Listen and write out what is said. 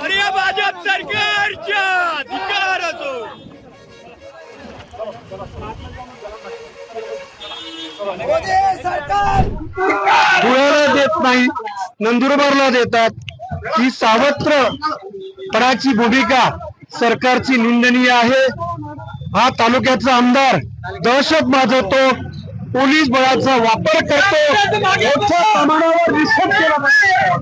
अरे या भाजप सरकारच्या धिक्कार असो धुळ्याला देत नाही नंदुरबारला देतात. ही सावत्र पणाची भूमिका सरकारची निंदनीय आहे. हा तालुक्याचा आमदार दहशत माजवतो पोलीस बळाचा वापर करतो. मोठ्या प्रमाणावर निषेध केला पाहिजे